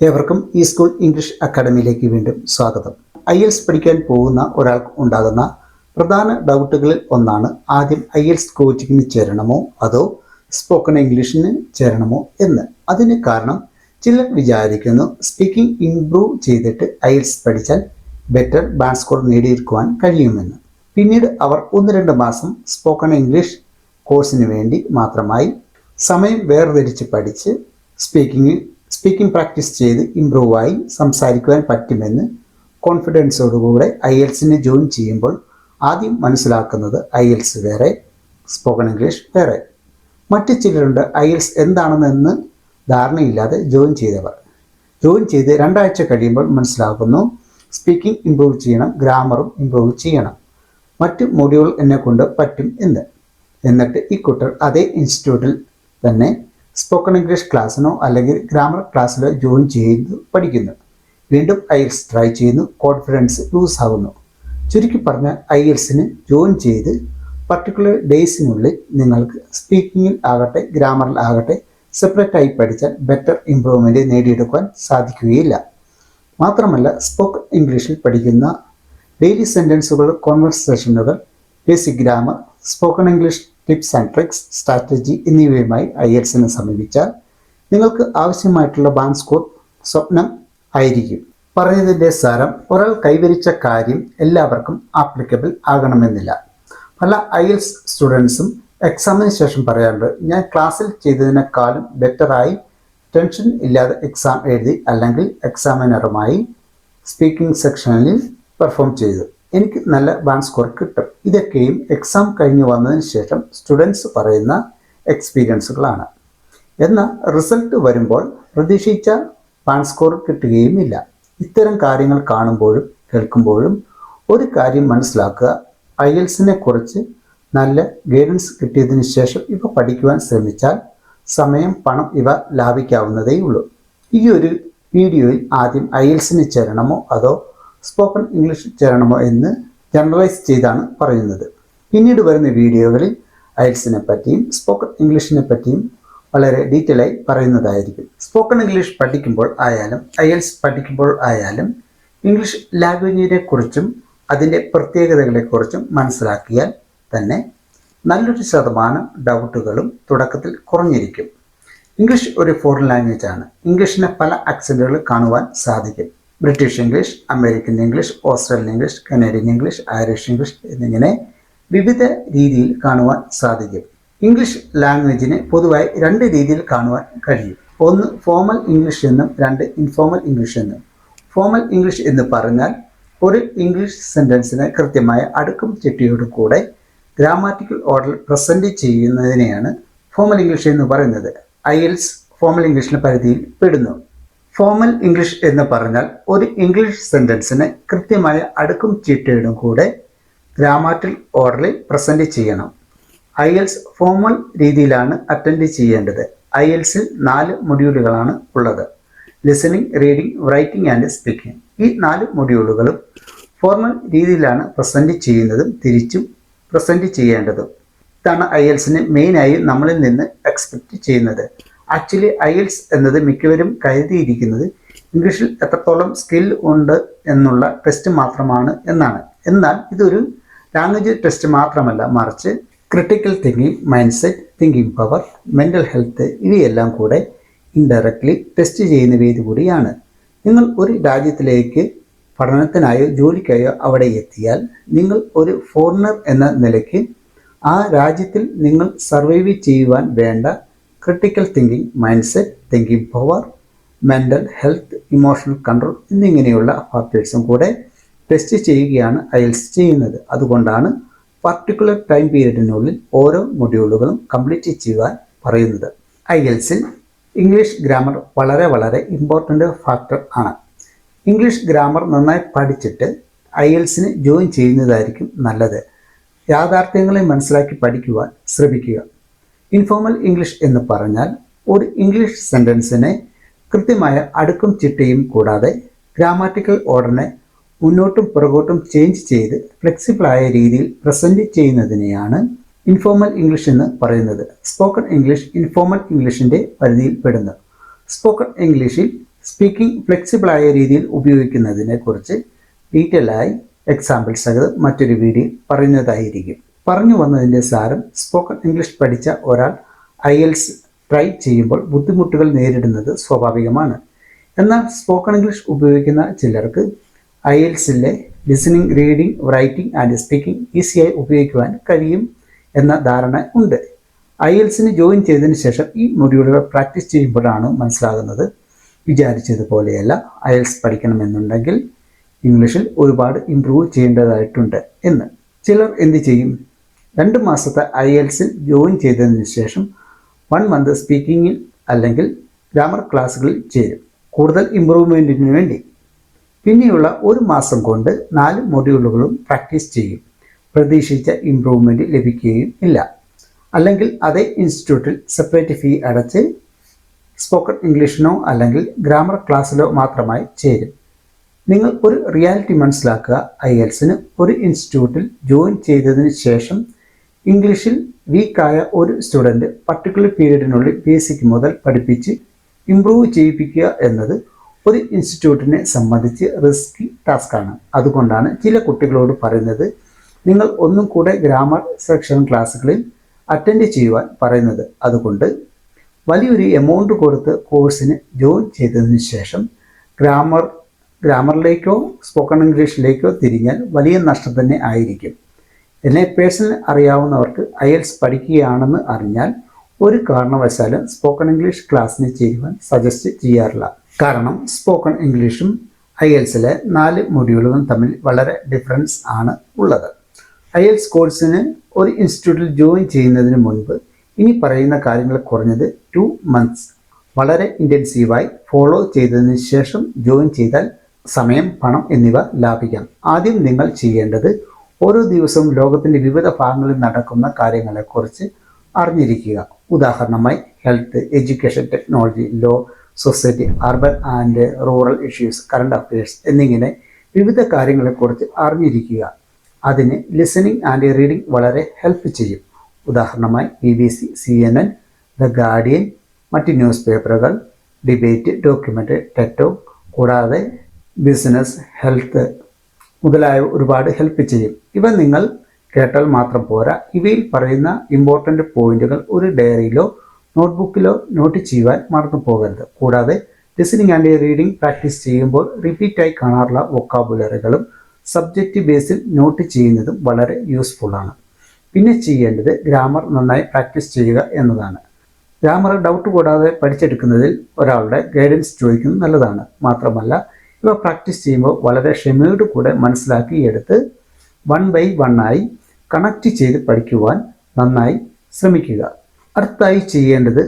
ഏവർക്കും ഈ school English അക്കാഡമിയിലേക്ക് വീണ്ടും സ്വാഗതം. ഐ എൽസ് പഠിക്കാൻ പോകുന്ന ഒരാൾക്ക് ഉണ്ടാകുന്ന പ്രധാന ഡൗട്ടുകളിൽ ഒന്നാണ് ആദ്യം ഐ എൽസ് കോച്ചിങ്ങിന് ചേരണമോ അതോ സ്പോക്കൺ ഇംഗ്ലീഷിന് ചേരണമോ എന്ന്. അതിന് കാരണം ചിലർ വിചാരിക്കുന്നു സ്പീക്കിംഗ് ഇംപ്രൂവ് ചെയ്തിട്ട് ഐ എൽസ് പഠിച്ചാൽ ബെറ്റർ ബാൻഡ് സ്കോർ നേടിയെടുക്കുവാൻ കഴിയുമെന്ന്. പിന്നീട് അവർ ഒന്ന് രണ്ട് മാസം സ്പോക്കൺ ഇംഗ്ലീഷ് കോഴ്സിന് വേണ്ടി മാത്രമായി സമയം വേർതിരിച്ച് പഠിച്ച് സ്പീക്കിംഗ് സ്പീക്കിംഗ് പ്രാക്ടീസ് ചെയ്ത് ഇമ്പ്രൂവായി സംസാരിക്കുവാൻ പറ്റുമെന്ന് കോൺഫിഡൻസോടുകൂടെ ഐ എൽസിനെ ജോയിൻ ചെയ്യുമ്പോൾ ആദ്യം മനസ്സിലാക്കുന്നത് ഐ എൽസ് വേറെ സ്പോക്കൺ ഇംഗ്ലീഷ് വേറെ. മറ്റു ചിലരുണ്ട് ഐ എൽസ് എന്താണെന്ന് ധാരണയില്ലാതെ ജോയിൻ ചെയ്തവർ. ജോയിൻ ചെയ്ത് രണ്ടാഴ്ച കഴിയുമ്പോൾ മനസ്സിലാക്കുന്നു സ്പീക്കിംഗ് ഇമ്പ്രൂവ് ചെയ്യണം ഗ്രാമറും ഇമ്പ്രൂവ് ചെയ്യണം. മറ്റ് മൊഡ്യൂൾ എന്നെ കൊണ്ട് പറ്റും എന്ന്. എന്നിട്ട് ഈ കുട്ടികൾ അതേ ഇൻസ്റ്റിറ്റ്യൂട്ടിൽ തന്നെ സ്പോക്കൺ ഇംഗ്ലീഷ് ക്ലാസ്സിനോ അല്ലെങ്കിൽ ഗ്രാമർ ക്ലാസ്സിലോ ജോയിൻ ചെയ്ത് പഠിക്കുന്നു. വീണ്ടും ഐൽസ് ട്രൈ ചെയ്യുന്നു. കോൺഫിഡൻസ് ലൂസ് ആകുന്നു. ചുരുക്കി പറഞ്ഞ ഐൽസിന് ജോയിൻ ചെയ്ത് പർട്ടിക്കുലർ ഡേയ്സിനുള്ളിൽ നിങ്ങൾക്ക് സ്പീക്കിങ്ങിൽ ആകട്ടെ ഗ്രാമറിൽ ആകട്ടെ സെപ്പറേറ്റായി പഠിച്ചാൽ ബെറ്റർ ഇമ്പ്രൂവ്മെന്റ് നേടിയെടുക്കാൻ സാധിക്കുകയില്ല. മാത്രമല്ല സ്പോക്കൺ ഇംഗ്ലീഷിൽ പഠിക്കുന്ന ഡെയിലി സെന്റൻസുകൾ കോൺവെർസേഷനുകൾ basic grammar spoken English tips and tricks strategy എന്നിവയുമായി ഐ എൽസിനെ സമീപിച്ചാൽ നിങ്ങൾക്ക് ആവശ്യമായിട്ടുള്ള ബാങ്ക് സ്കോർ സ്വപ്നം ആയിരിക്കും. പറഞ്ഞതിന്റെ സാരം ഒരാൾ കൈവരിച്ച കാര്യം എല്ലാവർക്കും ആപ്ലിക്കബിൾ ആകണമെന്നില്ല. പല ഐ എൽസ് സ്റ്റുഡൻസും എക്സാമിന് ശേഷം പറയാറുണ്ട് ഞാൻ ക്ലാസ്സിൽ ചെയ്തതിനേക്കാളും ബെറ്ററായി ടെൻഷൻ ഇല്ലാതെ എക്സാം എഴുതി അല്ലെങ്കിൽ എക്സാമിനറുമായി സ്പീക്കിംഗ് സെക്ഷനിൽ പെർഫോം ചെയ്തു. എനിക്ക് നല്ല ബാങ്ക് സ്കോർ കിട്ടും. ഇതൊക്കെയും എക്സാം കഴിഞ്ഞ് വന്നതിന് ശേഷം സ്റ്റുഡൻസ് പറയുന്ന എക്സ്പീരിയൻസുകളാണ് എന്നാൽ റിസൾട്ട് വരുമ്പോൾ പ്രതീക്ഷിച്ച ബാങ്ക് സ്കോർ കിട്ടുകയുമില്ല. ഇത്തരം കാര്യങ്ങൾ കാണുമ്പോഴും കേൾക്കുമ്പോഴും ഒരു കാര്യം മനസ്സിലാക്കുക. ഐ എൽസിനെ കുറിച്ച് നല്ല ഗൈഡൻസ് കിട്ടിയതിന് ശേഷം ഇവ പഠിക്കുവാൻ ശ്രമിച്ചാൽ സമയം പണം ഇവ ലാഭിക്കാവുന്നതേ ഉള്ളൂ ഈ ഒരു വീഡിയോയിൽ ആദ്യം ഐ എൽസിന് ചേരണമോ അതോ സ്പോക്കൺ ഇംഗ്ലീഷ് ചേരണമോ എന്ന് ജനറലൈസ് ചെയ്താണ് പറയുന്നത്. പിന്നീട് വരുന്ന വീഡിയോകളിൽ ഐൽസിനെ പറ്റിയും സ്പോക്കൺ ഇംഗ്ലീഷിനെ പറ്റിയും വളരെ ഡീറ്റെയിൽ ആയി പറയുന്നതായിരിക്കും. സ്പോക്കൺ ഇംഗ്ലീഷ് പഠിക്കുമ്പോൾ ആയാലും ഐഎൽസ് പഠിക്കുമ്പോൾ ആയാലും ഇംഗ്ലീഷ് ലാംഗ്വേജിനെ കുറിച്ചും അതിന്റെ പ്രത്യേകതകളെക്കുറിച്ചും മനസ്സിലാക്കിയാൽ തന്നെ നല്ലൊരു ശതമാനം ഡൗട്ടുകളും തുടക്കത്തിൽ കുറഞ്ഞിരിക്കും. ഇംഗ്ലീഷ് ഒരു ഫോറിൻ ലാംഗ്വേജ് ആണ്. ഇംഗ്ലീഷിന് പല അക്സന്റുകൾ കാണുവാൻ സാധിക്കും. British English American English Australian English Canadian English Irish English എന്നിങ്ങനെ വിവിധ രീതിയിൽ കാണുവാൻ സാധിക്കും. ഇംഗ്ലീഷ് ലാംഗ്വേജിനെ പൊതുവായി രണ്ട് രീതിയിൽ കാണുവാൻ കഴിയും. ഒന്ന് ഫോമൽ ഇംഗ്ലീഷ് എന്നും രണ്ട് ഇൻഫോമൽ ഇംഗ്ലീഷ് എന്നും. ഫോമൽ ഇംഗ്ലീഷ് എന്ന് പറഞ്ഞാൽ ഒരു ഇംഗ്ലീഷ് സെന്റൻസിന് കൃത്യമായ അടുക്കും ചിട്ടിയോട് കൂടെ ഗ്രാമാറ്റിക്കൽ ഓർഡർ പ്രസന്റ് ചെയ്യുന്നതിനെയാണ് ഫോമൽ ഇംഗ്ലീഷ് എന്ന് പറയുന്നത്. ഐ എൽസ് ഫോമൽ ഇംഗ്ലീഷിന് പരിധിയിൽ പെടുന്നു. ഫോമൽ ഇംഗ്ലീഷ് എന്ന് പറഞ്ഞാൽ ഒരു ഇംഗ്ലീഷ് സെന്റൻസിനെ കൃത്യമായ അടുക്കും ചിട്ടയോടും കൂടെ ഗ്രാമാറ്റിൽ ഓർഡറിൽ പ്രസന്റ് ചെയ്യണം. ഐ എൽസ് ഫോമൽ രീതിയിലാണ് അറ്റൻഡ് ചെയ്യേണ്ടത്. ഐ എൽസിൽ നാല് മൊഡ്യൂളുകളാണ് ഉള്ളത്. Listening reading writing and speaking ഈ നാല് മൊഡ്യൂളുകളും ഫോർമൽ രീതിയിലാണ് പ്രസന്റ് ചെയ്യുന്നതും തിരിച്ചും പ്രസന്റ് ചെയ്യേണ്ടതും. ഇതാണ് ഐ എൽസിന് മെയിനായി നമ്മളിൽ നിന്ന് എക്സ്പെക്റ്റ് ചെയ്യുന്നത്. ആക്ച്വലി ഐൽസ് എന്നത് മിക്കവരും കരുതിയിരിക്കുന്നത് ഇംഗ്ലീഷിൽ എത്രത്തോളം സ്കിൽ ഉണ്ട് എന്നുള്ള ടെസ്റ്റ് മാത്രമാണ് എന്നാണ്. എന്നാൽ ഇതൊരു ലാംഗ്വേജ് ടെസ്റ്റ് മാത്രമല്ല മറിച്ച് critical thinking mindset thinking power mental health ഇവയെല്ലാം കൂടെ ഇൻഡയറക്ട്ലി ടെസ്റ്റ് ചെയ്യുന്ന വേദി കൂടിയാണ്. നിങ്ങൾ ഒരു രാജ്യത്തിലേക്ക് പഠനത്തിനായോ ജോലിക്കായോ അവിടെ എത്തിയാൽ നിങ്ങൾ ഒരു ഫോറിനർ എന്ന നിലയ്ക്ക് ആ രാജ്യത്തിൽ നിങ്ങൾ സർവൈവ് ചെയ്യുവാൻ വേണ്ട critical thinking mindset thinking power mental health emotional control എന്നിങ്ങനെയുള്ള ഫാക്ടേഴ്സും കൂടെ ടെസ്റ്റ് ചെയ്യുകയാണ് അയൽസ് ചെയ്യുന്നത്. അതുകൊണ്ടാണ് പർട്ടിക്കുലർ ടൈം പീരീഡിനുള്ളിൽ ഓരോ മൊഡ്യൂളുകളും കംപ്ലീറ്റ് ചെയ്യുവാൻ പറയുന്നത്. ഐഎൽസിൽ ഇംഗ്ലീഷ് ഗ്രാമർ വളരെ വളരെ ഇമ്പോർട്ടന്റ് ഫാക്ടർ ആണ്. ഇംഗ്ലീഷ് ഗ്രാമർ നന്നായി പഠിച്ചിട്ട് ഐഎൽസിന് എൽസിന് ജോയിൻ ചെയ്യുന്നതായിരിക്കും നല്ലത്. യാഥാർത്ഥ്യങ്ങളെ മനസ്സിലാക്കി പഠിക്കുവാൻ ശ്രമിക്കുക. ഇൻഫോർമൽ ഇംഗ്ലീഷ് എന്ന് പറഞ്ഞാൽ ഒരു ഇംഗ്ലീഷ് സെന്റൻസിനെ കൃത്യമായ അടുക്കും ചിട്ടയും കൂടാതെ ഗ്രാമാറ്റിക്കൽ ഓർഡറിനെ മുന്നോട്ടും പുറകോട്ടും ചേഞ്ച് ചെയ്ത് ഫ്ലെക്സിബിളായ രീതിയിൽ പ്രസന്റ് ചെയ്യുന്നതിനെയാണ് ഇൻഫോർമൽ ഇംഗ്ലീഷ് എന്ന് പറയുന്നത്. സ്പോക്കൺ ഇംഗ്ലീഷ് ഇൻഫോർമൽ ഇംഗ്ലീഷിന്റെ പരിധിയിൽ പെടുന്നു സ്പോക്കൺ ഇംഗ്ലീഷിൽ സ്പീക്കിംഗ് ഫ്ലെക്സിബിളായ രീതിയിൽ ഉപയോഗിക്കുന്നതിനെക്കുറിച്ച് ഡീറ്റെയിൽ ആയി എക്സാമ്പിൾസ് സഹിതം മറ്റൊരു വീഡിയോ പറയുന്നതായിരിക്കും. പറഞ്ഞു വന്നതിന്റെ സാരം സ്പോക്കൺ ഇംഗ്ലീഷ് പഠിച്ച ഒരാൾ ഐ എൽസ് ട്രൈ ചെയ്യുമ്പോൾ ബുദ്ധിമുട്ടുകൾ നേരിടുന്നത് സ്വാഭാവികമാണ്. എന്നാൽ സ്പോക്കൺ ഇംഗ്ലീഷ് ഉപയോഗിക്കുന്ന ചിലർക്ക് ഐ എൽസിലെ listening reading writing and speaking ഈസിയായി ഉപയോഗിക്കുവാൻ കഴിയും എന്ന ധാരണ ഉണ്ട്. ഐ എൽസിന് ജോയിൻ ചെയ്തതിന് ശേഷം ഈ മൊഡ്യൂളുകൾ പ്രാക്ടീസ് ചെയ്യുമ്പോഴാണ് മനസ്സിലാകുന്നത്. വിചാരിച്ചതുപോലെയല്ല ഐ എൽസ് പഠിക്കണമെന്നുണ്ടെങ്കിൽ ഇംഗ്ലീഷിൽ ഒരുപാട് ഇമ്പ്രൂവ് ചെയ്യേണ്ടതായിട്ടുണ്ട് എന്ന്. ചിലർ എന്ത് ചെയ്യും? രണ്ട് മാസത്തെ ഐ എൽസിൽ ജോയിൻ ചെയ്തതിന് ശേഷം വൺ മന്ത് സ്പീക്കിങ്ങിൽ അല്ലെങ്കിൽ ഗ്രാമർ ക്ലാസ്സുകളിൽ ചേരും. കൂടുതൽ ഇമ്പ്രൂവ്മെന്റിന് വേണ്ടി. പിന്നെയുള്ള ഒരു മാസം കൊണ്ട് നാല് മൊഡ്യൂളുകളും പ്രാക്ടീസ് ചെയ്യും. പ്രതീക്ഷിച്ച ഇമ്പ്രൂവ്മെന്റ് ലഭിക്കുകയും ഇല്ല. അല്ലെങ്കിൽ അതേ ഇൻസ്റ്റിറ്റ്യൂട്ടിൽ സെപ്പറേറ്റ് ഫീ അടച്ച് സ്പോക്കൺ ഇംഗ്ലീഷിനോ അല്ലെങ്കിൽ ഗ്രാമർ ക്ലാസ്സിലോ മാത്രമായി ചേരും. നിങ്ങൾ ഒരു റിയാലിറ്റി മനസ്സിലാക്കുക ഐ എൽസിന് ഒരു ഇൻസ്റ്റിറ്റ്യൂട്ടിൽ ജോയിൻ ചെയ്തതിന് ശേഷം ഇംഗ്ലീഷിൽ വീക്കായ ഒരു സ്റ്റുഡന്റ് പർട്ടിക്കുലർ പീരീഡിനുള്ളിൽ ബേസിക് മുതൽ പഠിപ്പിച്ച് ഇംപ്രൂവ് ചെയ്യിപ്പിക്കുക എന്നത് ഒരു ഇൻസ്റ്റിറ്റ്യൂട്ടിനെ സംബന്ധിച്ച് റിസ്കി ടാസ്ക്കാണ്. അതുകൊണ്ടാണ് ചില കുട്ടികളോട് പറയുന്നത് നിങ്ങൾ ഒന്നും കൂടെ ഗ്രാമർ സെക്ഷൻ ക്ലാസ്സുകളിൽ അറ്റൻഡ് ചെയ്യുവാൻ പറയുന്നത്. അതുകൊണ്ട് വലിയൊരു എമൗണ്ട് കൊടുത്ത് കോഴ്സിന് ജോയിൻ ചെയ്തതിന് ശേഷം ഗ്രാമർ ഗ്രാമറിലേക്കോ സ്പോക്കൺ ഇംഗ്ലീഷിലേക്കോ തിരിഞ്ഞാൽ വലിയ നഷ്ടം തന്നെ ആയിരിക്കും. എന്നെ പേഴ്സണൽ അറിയാവുന്നവർക്ക് അയൽസ് പഠിക്കുകയാണെന്ന് അറിഞ്ഞാൽ ഒരു കാരണവശാലും സ്പോക്കൺ ഇംഗ്ലീഷ് ക്ലാസ്സിന് ചേരുവാൻ സജസ്റ്റ് ചെയ്യാറില്ല. കാരണം സ്പോക്കൺ ഇംഗ്ലീഷും അയൽസിലെ നാല് മൊഡ്യൂളുകളും തമ്മിൽ വളരെ ഡിഫറൻസ് ആണ് ഉള്ളത്. അയൽസ് കോഴ്സിന് ഒരു ഇൻസ്റ്റിറ്റ്യൂട്ടിൽ ജോയിൻ ചെയ്യുന്നതിന് മുൻപ് ഇനി പറയുന്ന കാര്യങ്ങൾ കുറഞ്ഞത് ടു മന്ത്സ് വളരെ ഇന്റൻസീവായി ഫോളോ ചെയ്തതിന് ശേഷം ജോയിൻ ചെയ്താൽ സമയം പണം എന്നിവ ലാഭിക്കാം. ആദ്യം നിങ്ങൾ ചെയ്യേണ്ടത് ഓരോ ദിവസവും ലോകത്തിന്റെ വിവിധ ഭാഗങ്ങളിൽ നടക്കുന്ന കാര്യങ്ങളെക്കുറിച്ച് അറിഞ്ഞിരിക്കുക. ഉദാഹരണമായി health education technology law society urban and rural issues current affairs എന്നിങ്ങനെ വിവിധ കാര്യങ്ങളെക്കുറിച്ച് അറിഞ്ഞിരിക്കുക. അതിന് ലിസണിങ് ആൻഡ് റീഡിംഗ് വളരെ ഹെൽപ്പ് ചെയ്യും. ഉദാഹരണമായി B B C C N N the Guardian മറ്റ് ന്യൂസ് പേപ്പറുകൾ ഡിബേറ്റ് ഡോക്യുമെന്റ് ടെറ്റോ കൂടാതെ ബിസിനസ് ഹെൽത്ത് മുതലായ ഒരുപാട് ഹെൽപ്പ് ചെയ്യും. ഇവ നിങ്ങൾ കേട്ടാൽ മാത്രം പോരാ. ഇവയിൽ പറയുന്ന ഇമ്പോർട്ടന്റ് പോയിന്റുകൾ ഒരു ഡയറിയിലോ നോട്ട്ബുക്കിലോ നോട്ട് ചെയ്യുവാൻ മറന്നു പോകരുത്. കൂടാതെ ലിസണിങ് ആൻഡ് റീഡിംഗ് പ്രാക്ടീസ് ചെയ്യുമ്പോൾ റിപ്പീറ്റായി കാണാറുള്ള വൊക്കാബുലറികളും സബ്ജക്റ്റ് ബേസിൽ നോട്ട് ചെയ്യുന്നതും വളരെ യൂസ്ഫുൾ ആണ്. പിന്നെ ചെയ്യേണ്ടത് ഗ്രാമർ നന്നായി പ്രാക്ടീസ് ചെയ്യുക എന്നതാണ്. ഗ്രാമർ ഡൗട്ട് കൂടാതെ പഠിച്ചെടുക്കുന്നതിൽ ഒരാളുടെ ഗൈഡൻസ് ചോദിക്കുന്നത് നല്ലതാണ്. മാത്രമല്ല ഇവ പ്രാക്ടീസ് ചെയ്യുമ്പോൾ വളരെ ക്ഷമയോട് കൂടെ മനസ്സിലാക്കി എടുത്ത് വൺ ബൈ വൺ ആയി കണക്ട് ചെയ്ത് പഠിക്കുവാൻ നന്നായി ശ്രമിക്കുക. അടുത്തായി ചെയ്യേണ്ടത്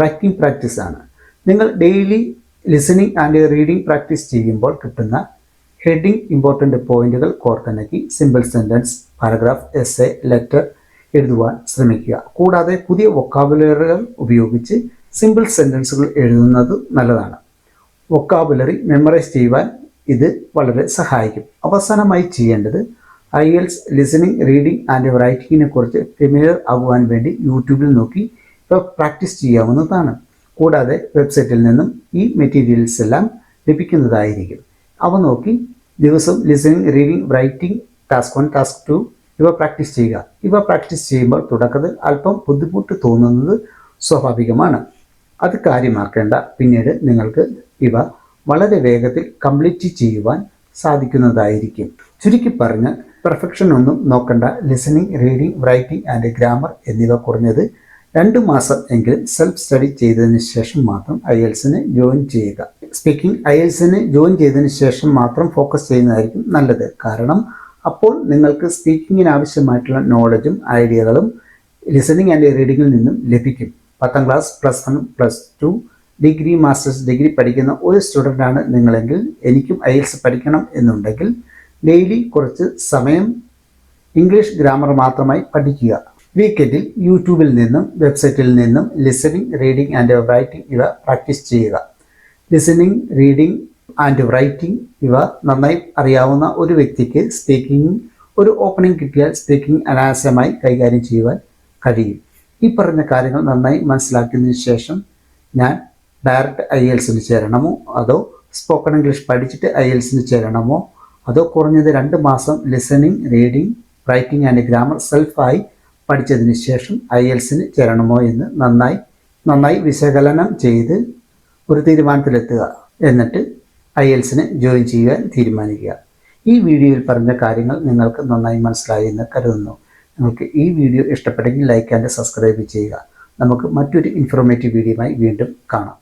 റൈറ്റിംഗ് പ്രാക്ടീസ് ആണ്. നിങ്ങൾ daily listening and reading practice ചെയ്യുമ്പോൾ കിട്ടുന്ന ഹെഡിംഗ് ഇമ്പോർട്ടന്റ് പോയിന്റുകൾ കോർത്തിണക്കി simple sentence paragraph essay letter എഴുതുവാൻ ശ്രമിക്കുക. കൂടാതെ പുതിയ വൊക്കാബുലറികൾ ഉപയോഗിച്ച് സിമ്പിൾ സെന്റൻസുകൾ എഴുതുന്നത് നല്ലതാണ്. വൊക്കാബുലറി മെമ്മറൈസ് ചെയ്യുവാൻ ഇത് വളരെ സഹായിക്കും. അവസാനമായി ചെയ്യേണ്ടത് IELTS listening reading and റൈറ്റിങ്ങിനെ കുറിച്ച് ഫെമിലിയർ ആകുവാൻ വേണ്ടി യൂട്യൂബിൽ നോക്കി ഇപ്പോൾ പ്രാക്ടീസ് ചെയ്യാവുന്നതാണ്. കൂടാതെ വെബ്സൈറ്റിൽ നിന്നും ഈ മെറ്റീരിയൽസ് എല്ലാം ലഭിക്കുന്നതായിരിക്കും. അവ നോക്കി ദിവസം listening reading writing task one task two ഇവ പ്രാക്ടീസ് ചെയ്യുക. ഇവ പ്രാക്ടീസ് ചെയ്യുമ്പോൾ തുടക്കത്തിൽ അല്പം ബുദ്ധിമുട്ട് തോന്നുന്നത് സ്വാഭാവികമാണ്. അത് കാര്യമാക്കേണ്ട. പിന്നീട് നിങ്ങൾക്ക് ഇവ വളരെ വേഗത്തിൽ കംപ്ലീറ്റ് ചെയ്യുവാൻ സാധിക്കുന്നതായിരിക്കും. ചുരുക്കി പറഞ്ഞാൽ പെർഫെക്ഷൻ ഒന്നും നോക്കണ്ട. Listening reading writing and grammar എന്നിവ കുറഞ്ഞത് രണ്ട് മാസം എങ്കിലും സെൽഫ് സ്റ്റഡി ചെയ്തതിന് ശേഷം മാത്രം ഐ എൽസിന് ജോയിൻ ചെയ്യുക. സ്പീക്കിംഗ് ഐ എൽസിന് ജോയിൻ ചെയ്തതിന് ശേഷം മാത്രം ഫോക്കസ് ചെയ്യുന്നതായിരിക്കും നല്ലത്. കാരണം അപ്പോൾ നിങ്ങൾക്ക് സ്പീക്കിങ്ങിന് ആവശ്യമായിട്ടുള്ള നോളജും ഐഡിയകളും ലിസണിങ് ആൻഡ് റീഡിങ്ങിൽ നിന്നും ലഭിക്കും. പത്താം class plus one plus two degree masters degree പഠിക്കുന്ന ഒരു സ്റ്റുഡന്റാണ് നിങ്ങളെങ്കിൽ എനിക്കും ഐ എൽസ് പഠിക്കണം എന്നുണ്ടെങ്കിൽ ഡെയിലി കുറച്ച് സമയം ഇംഗ്ലീഷ് ഗ്രാമർ മാത്രമായി പഠിക്കുക. വീക്കെൻഡിൽ യൂട്യൂബിൽ നിന്നും വെബ്സൈറ്റിൽ നിന്നും ലിസണിംഗ് റീഡിംഗ് ആൻഡ് റൈറ്റിംഗ് ഇവ പ്രാക്ടീസ് ചെയ്യുക. ലിസണിംഗ് റീഡിംഗ് ആൻഡ് റൈറ്റിംഗ് ഇവ നന്നായി അറിയാവുന്ന ഒരു വ്യക്തിക്ക് സ്പീക്കിംഗ് ഒരു ഓപ്പണിംഗ് കിട്ടിയാൽ സ്പീക്കിംഗ് അനായാസമായി കൈകാര്യം ചെയ്യുവാൻ കഴിയും. ഈ പറഞ്ഞ കാര്യങ്ങൾ നന്നായി മനസ്സിലാക്കിയതിനു ശേഷം ഞാൻ ഡയറക്റ്റ് ഐ എൽസിന് ചേരണമോ? അതോ സ്പോക്കൺ ഇംഗ്ലീഷ് പഠിച്ചിട്ട് ഐ എൽസിന് ചേരണമോ? അതോ കുറഞ്ഞത് രണ്ട് മാസം listening reading writing and grammar സെൽഫായി പഠിച്ചതിന് ശേഷം ഐ എൽസിന് ചേരണമോ എന്ന് നന്നായി നന്നായി വിശകലനം ചെയ്ത് ഒരു തീരുമാനത്തിലെത്തുക. എന്നിട്ട് ഐ എൽസിന് ജോയിൻ ചെയ്യാൻ തീരുമാനിക്കുക. ഈ വീഡിയോയിൽ പറഞ്ഞ കാര്യങ്ങൾ നിങ്ങൾക്ക് നന്നായി മനസ്സിലായി എന്ന് കരുതുന്നു. നിങ്ങൾക്ക് ഈ വീഡിയോ ഇഷ്ടപ്പെട്ടെങ്കിൽ ലൈക്ക് ആൻഡ് സബ്സ്ക്രൈബ് ചെയ്യുക. നമുക്ക് മറ്റൊരു ഇൻഫോർമേറ്റീവ് വീഡിയോയുമായി വീണ്ടും കാണാം.